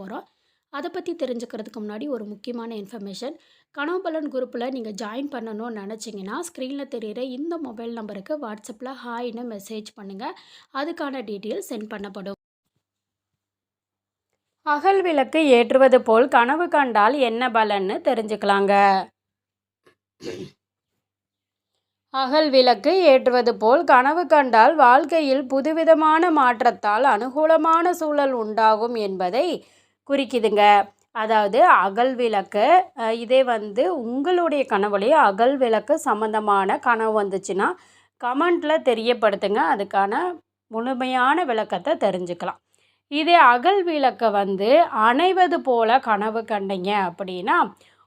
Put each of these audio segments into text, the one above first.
போகிறோம் அதை பற்றி தெரிஞ்சுக்கிறதுக்கு முன்னாடி ஒரு முக்கியமான இன்ஃபர்மேஷன் கனவுபலன் குரூப்பில் நீங்கள் ஜாயின் பண்ணணும்னு நினச்சிங்கன்னா ஸ்க்ரீனில் தெரிகிற இந்த மொபைல் நம்பருக்கு வாட்ஸ்அப்பில் ஹாய்னு மெசேஜ் பண்ணுங்கள் அதுக்கான டீட்டெயில் சென்ட் பண்ணப்படும். அகல் விளக்கு ஏற்றுவது போல் கனவு கண்டால் என்ன பலன்னு தெரிஞ்சுக்கலாங்க. அகல் விளக்கு ஏற்றுவது போல் கனவு கண்டால் வாழ்க்கையில் புதுவிதமான மாற்றத்தால் அனுகூலமான சூழல் உண்டாகும் என்பதை குறிக்குதுங்க. அதாவது அகல் விளக்கு இதே வந்து உங்களுடைய கனவுலேயே அகல் விளக்கு சம்மந்தமான கனவு வந்துச்சுன்னா கமெண்ட்டில் தெரியப்படுத்துங்க. அதுக்கான முழுமையான விளக்கத்தை தெரிஞ்சுக்கலாம். இதே அகல் விளக்கை வந்து அணைவது போல கனவு கண்டீங்க அப்படின்னா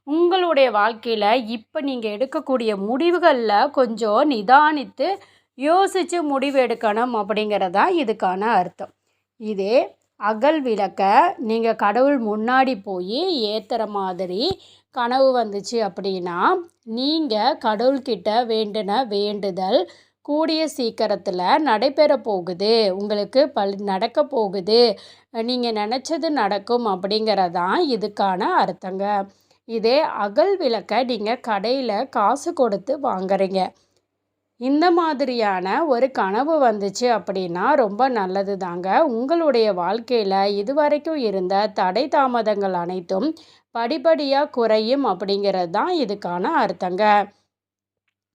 உங்களுடைய வாழ்க்கையில் இப்போ நீங்கள் எடுக்கக்கூடிய முடிவுகளில் கொஞ்சம் நிதானித்து யோசித்து முடிவு எடுக்கணும் அப்படிங்கிறது தான் இதுக்கான அர்த்தம். இதே அகல் விளக்கை நீங்கள் கடவுள் முன்னாடி போய் ஏற்றுற மாதிரி கனவு வந்துச்சு அப்படின்னா நீங்கள் கடவுள்கிட்ட வேண்டின வேண்டுதல் கூடிய சீக்கிரத்தில் நடைபெற போகுது. உங்களுக்கு பல் நடக்க போகுது. நீங்கள் நினச்சது நடக்கும் அப்படிங்கிறதான் இதுக்கான அர்த்தங்க. இதே அகல் விளக்கை நீங்கள் கடையில் காசு கொடுத்து வாங்குறீங்க. இந்த மாதிரியான ஒரு கனவு வந்துச்சு அப்படின்னா ரொம்ப நல்லது தாங்க உங்களுடைய வாழ்க்கையில் இதுவரைக்கும் இருந்த தடை தாமதங்கள் அனைத்தும் படிப்படியாக குறையும் அப்படிங்கிறது தான் இதுக்கான அர்த்தங்க.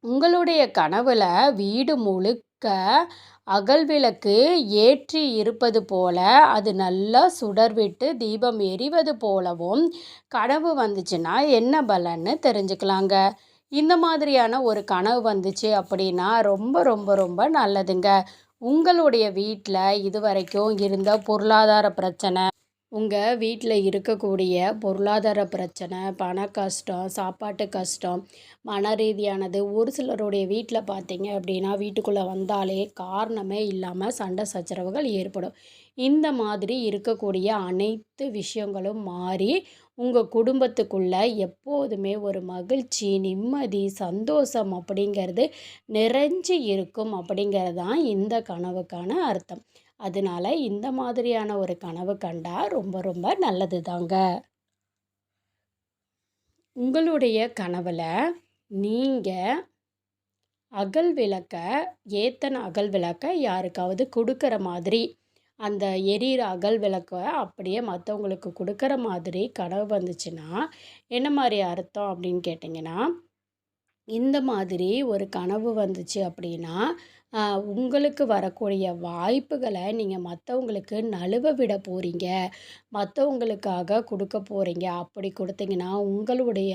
உங்களுடைய கனவுல வீடு முழுக்க அகல்விளக்கு ஏற்றி இருப்பது போல அது நல்லா சுடர்விட்டு தீபம் எரிவது போலவும் கனவு வந்துச்சுன்னா என்ன பலன்னு தெரிஞ்சுக்கலாங்க. இந்த மாதிரியான ஒரு கனவு வந்துச்சு அப்படின்னா ரொம்ப ரொம்ப ரொம்ப நல்லதுங்க. உங்களுடைய வீட்டில் இதுவரைக்கும் இருந்த பொருளாதார பிரச்சனை உங்கள் வீட்டில் இருக்கக்கூடிய பொருளாதார பிரச்சனை பண கஷ்டம் சாப்பாட்டு கஷ்டம் மன ரீதியானது ஒரு சிலருடைய வீட்டில் பார்த்தீங்க அப்படின்னா வீட்டுக்குள்ளே வந்தாலே காரணமே இல்லாமல் சண்டை சச்சரவுகள் ஏற்படும். இந்த மாதிரி இருக்கக்கூடிய அனைத்து விஷயங்களும் மாறி உங்கள் குடும்பத்துக்குள்ள எப்போதுமே ஒரு மகிழ்ச்சி நிம்மதி சந்தோஷம் அப்படிங்கிறது நிறைஞ்சு இருக்கும் அப்படிங்கிறது தான் இந்த கனவுக்கான அர்த்தம். அதனால இந்த மாதிரியான ஒரு கனவு கண்டால் ரொம்ப ரொம்ப நல்லது தாங்க உங்களுடைய கனவில் நீங்கள் அகல் விளக்கை ஏத்தன அகல் விளக்கை யாருக்காவது கொடுக்குற மாதிரி அந்த எரியிற அகல் விளக்கை அப்படியே மற்றவங்களுக்கு கொடுக்குற மாதிரி கனவு வந்துச்சுன்னா என்ன மாதிரி அர்த்தம் அப்படின்னு கேட்டிங்கன்னா இந்த மாதிரி ஒரு கனவு வந்துச்சு அப்படின்னா உங்களுக்கு வரக்கூடிய வாய்ப்புகளை நீங்கள் மற்றவங்களுக்கு நழுவ விட போகிறீங்க மற்றவங்களுக்காக கொடுக்க போகிறீங்க அப்படி கொடுத்தீங்கன்னா உங்களுடைய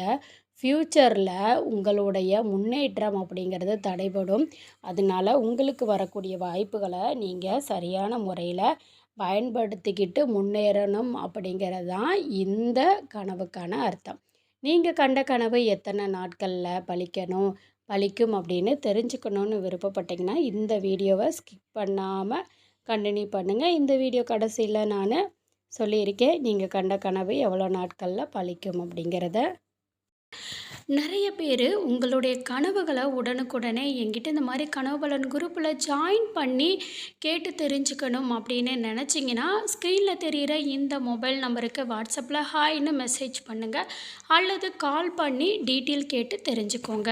ஃப்யூச்சரில் உங்களுடைய முன்னேற்றம் அப்படிங்கிறது தடைபடும். அதனால உங்களுக்கு வரக்கூடிய வாய்ப்புகளை நீங்கள் சரியான முறையில் பயன்படுத்திக்கிட்டு முன்னேறணும் அப்படிங்கிறது தான் இந்த கனவுக்கான அர்த்தம். நீங்கள் கண்ட கனவு எத்தனை நாட்களில் பழிக்கணும்? பலிக்கும் அப்படின்னு தெரிஞ்சுக்கணுன்னு விருப்பப்பட்டீங்கன்னா இந்த வீடியோவை ஸ்கிப் பண்ணாமல் கண்டினியூ பண்ணுங்கள் இந்த வீடியோ கடைசியில் நான் சொல்லியிருக்கேன் நீங்கள் கண்ட கனவு எவ்வளோ நாட்களில் பலிக்கும் அப்படிங்கிறத. நிறைய பேர் உங்களுடைய கனவுகளை உடனுக்குடனே எங்கிட்ட இந்த மாதிரி கனவு பலன் குரூப்பில் ஜாயின் பண்ணி கேட்டு தெரிஞ்சுக்கணும் அப்படின்னு நினச்சிங்கன்னா ஸ்க்ரீனில் தெரிகிற இந்த மொபைல் நம்பருக்கு வாட்ஸ்அப்பில் ஹாய்னு மெசேஜ் பண்ணுங்கள் அல்லது கால் பண்ணி டீட்டெயில் கேட்டு தெரிஞ்சுக்கோங்க.